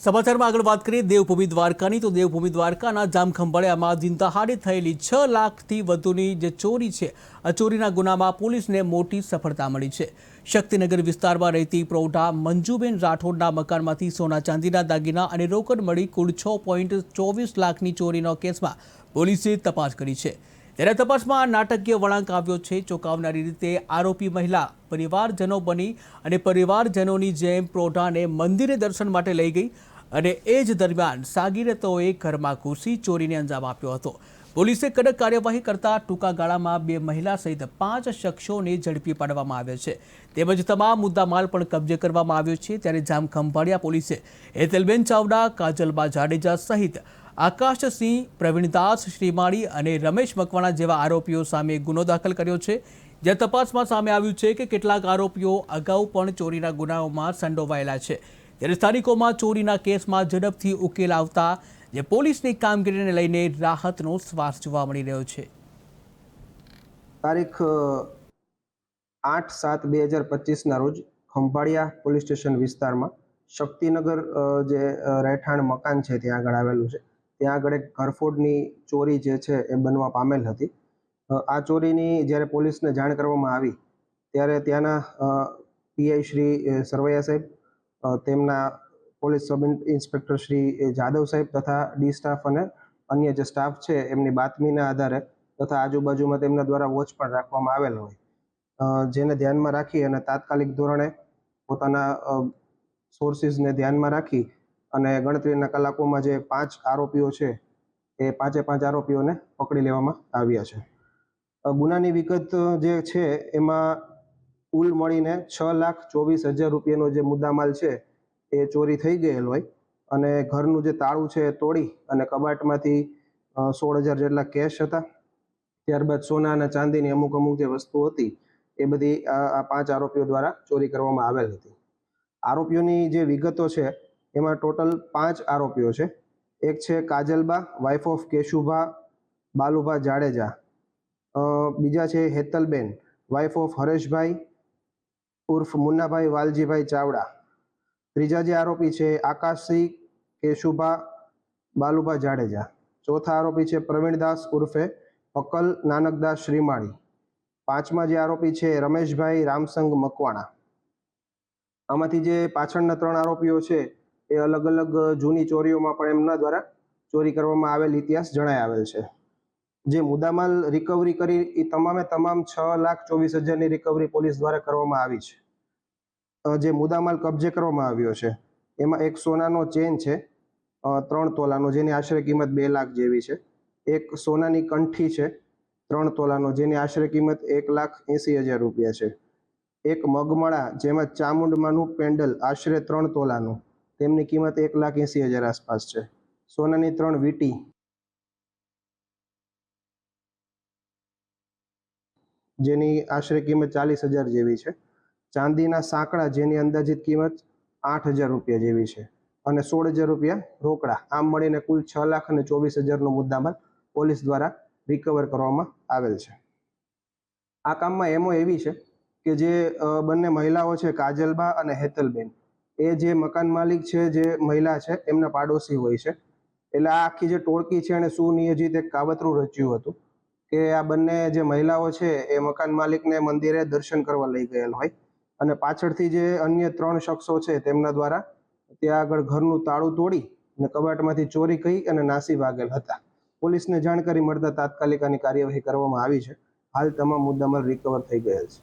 સમાચારમાં આગળ વાત કરીએ દેવભૂમિ દ્વારકાની. તો દેવભૂમિ દ્વારકાના જામખંભાળિયામાં દિનદહાડે થયેલી છ લાખથી વધુની જે ચોરી છે, આ ચોરીના ગુનામાં પોલીસને મોટી સફળતા મળી છે. શક્તિનગર વિસ્તારમાં રહેતી પ્રૌઢા મંજુબેન રાઠોડના મકાનમાંથી સોના ચાંદીના દાગીના અને રોકડ મળી કુલ છ પોઈન્ટ ચોવીસ લાખની ચોરીનો કેસમાં પોલીસે તપાસ કરી છે. ત્યારે તપાસમાં નાટકીય વળાંક આવ્યો છે. ચોંકાવનારી રીતે આરોપી મહિલા પરિવારજનો બની અને પરિવારજનોની જેમ પ્રૌઢાને મંદિરે દર્શન માટે લઈ ગઈ અને એ જ દરમિયાન સાગીરતોએ ઘરમાં ઘૂસી ચોરીને અંજામ આપ્યો હતો. પોલીસે કડક કાર્યવાહી કરતા ટૂંકા ગાળામાં બે મહિલા સહિત પાંચ શખ્સોને ઝડપી પાડવામાં આવ્યા છે. તેમજ તમામ મુદ્દામાલ પણ કબજે કરવામાં આવ્યો છે. ત્યારે જામ ખંભાળિયા પોલીસે હેતલબેન ચાવડા, કાજલબા જાડેજા સહિત આકાશસિંહ પ્રવીણદાસ શ્રીમાળી અને રમેશ મકવાણા જેવા આરોપીઓ સામે ગુનો દાખલ કર્યો છે. જ્યાં તપાસમાં સામે આવ્યું છે કે કેટલાક આરોપીઓ અગાઉ પણ ચોરીના ગુનાઓમાં સંડોવાયેલા છે. ત્યારે સ્થાનિકોમાં ચોરીના કેસમાં ઝડપથી ઉકેલ આવતા જે પોલીસની કામગીરીને લઈને રાહતનો શ્વાસ જોવા મળી રહ્યો છે. તારીખ આઠ સાત બે હજાર પચીસના રોજ ખંભાળિયા પોલીસ સ્ટેશન વિસ્તારમાં શક્તિનગર જે રહેઠાણ મકાન છે, ત્યાં આગળ આવેલું છે. ત્યાં આગળ એક ઘરફોડની ચોરી જે છે એ બનવા પામેલ હતી. આ ચોરીની જ્યારે પોલીસને જાણ કરવામાં આવી, ત્યારે ત્યાંના પીઆઈ શ્રી સરવૈયા સાહેબ તેમના police sub inspector Shri Jadav સાહેબ તથા ડી સ્ટાફ અને અન્ય જે સ્ટાફ છે, એમની બાતમીના આધારે તથા આજુબાજુમાં તેમના દ્વારા વોચ પણ રાખવામાં આવેલ હોય. જેને ધ્યાનમાં રાખી અને તાત્કાલિક ધોરણે પોતાના સોર્સિસને ધ્યાનમાં રાખી અને ગણતરીના કલાકોમાં જે પાંચ આરોપીઓ છે, એ પાંચે પાંચ આરોપીઓને પકડી લેવામાં આવ્યા છે. ગુનાની વિગત જે છે, એમાં કુલ મળીને છ લાખ ચોવીસ હજાર રૂપિયાનો જે મુદ્દામાલ છે, એ ચોરી થઈ ગયેલ હોય અને ઘરનું જે તાળું છે એ તોડી અને કબાટમાંથી સોળ હજાર જેટલા કેશ હતા. ત્યારબાદ સોના અને ચાંદીની અમુક અમુક જે વસ્તુ હતી, એ બધી આ પાંચ આરોપીઓ દ્વારા ચોરી કરવામાં આવેલ હતી. આરોપીઓની જે વિગતો છે એમાં ટોટલ પાંચ આરોપીઓ છે. એક છે કાજલબા વાઇફ ઓફ કેશુભા, બાલુભા જાડેજા. બીજા છે હેતલબેન વાઇફ ઓફ હરેશભાઈ, ઉર્ફ મુન્નાભાઈ વાલજીભાઈ ચાવડા. ત્રીજા જે આરોપી છે આકાશસિંહ, કેશુભા, બાલુભા જાડેજા. ચોથા આરોપી છે પ્રવીણદાસ ઉર્ફે અકલ નાનકદાસ શ્રીમાળી. પાંચમા જે આરોપી છે રમેશભાઈ રામસંગ મકવાણા. આમાંથી જે પાછળના ત્રણ આરોપીઓ છે એ અલગ અલગ જૂની ચોરીઓમાં પણ એમના દ્વારા ચોરી કરવામાં આવેલ ઇતિહાસ જણાય આવેલ છે. જે મુદ્દામાલ રિકવરી કરી એ તમામે તમામ છ લાખ ચોવીસ હજારની રિકવરી પોલીસ દ્વારા કરવામાં આવી છે. જે મુદ્દામાલ કબજે કરવામાં આવ્યો છે, એમાં એક સોનાનો ચેન છે ત્રણ તોલાનો, જેની આશરે કિંમત બે લાખ જેવી છે. એક સોનાની કંઠી છે, ત્રણ તોલાનો, જેની આશરે કિંમત એક લાખ એંસી હજાર રૂપિયા છે. એક મગમળા, જેમાં ચામુંડમાનું પેન્ડલ, આશરે ત્રણ તોલાનું. તેમની કિંમત એક લાખ એંસી હજાર આસપાસ છે. સોનાની ત્રણ વીટી. જેની આશરે કિંમત ચાલીસ હજાર જેવી છે. ચાંદીના સાંકડા જેની અંદાજિત કિંમત આઠ હજાર રૂપિયા જેવી છે. અને સોળ હજાર રૂપિયા રોકડા. આમ મળીને કુલ છ લાખ અને ચોવીસ હજારનો મુદ્દામાલ પોલીસ દ્વારા રિકવર કરવામાં આવેલ છે. આ કામમાં એમો એવી છે કે જે બંને મહિલાઓ છે, કાજલબા અને હેતલબેન. એ જે મકાન માલિક છે, જે મહિલા છે, એમના પાડોશી હોય છે. એટલે આ આખી જે ટોળકી છે એણે સુનિયોજિત એક કાવતરું રચ્યું હતું કે આ બંને જે મહિલાઓ છે, એ મકાન માલિકને મંદિરે દર્શન કરવા લઈ ગયેલ હોય. અને પાછળથી જે અન્ય ત્રણ શખ્સો છે, તેમના દ્વારા ત્યાં આગળ ઘરનું તાળું તોડી અને કબાટમાંથી ચોરી કરી અને નાસી ભાગેલ હતા. પોલીસને જાણકારી મળતા તાત્કાલિક આની કાર્યવાહી કરવામાં આવી છે. હાલ તમામ મુદ્દામાલ રિકવર થઈ ગયેલ છે.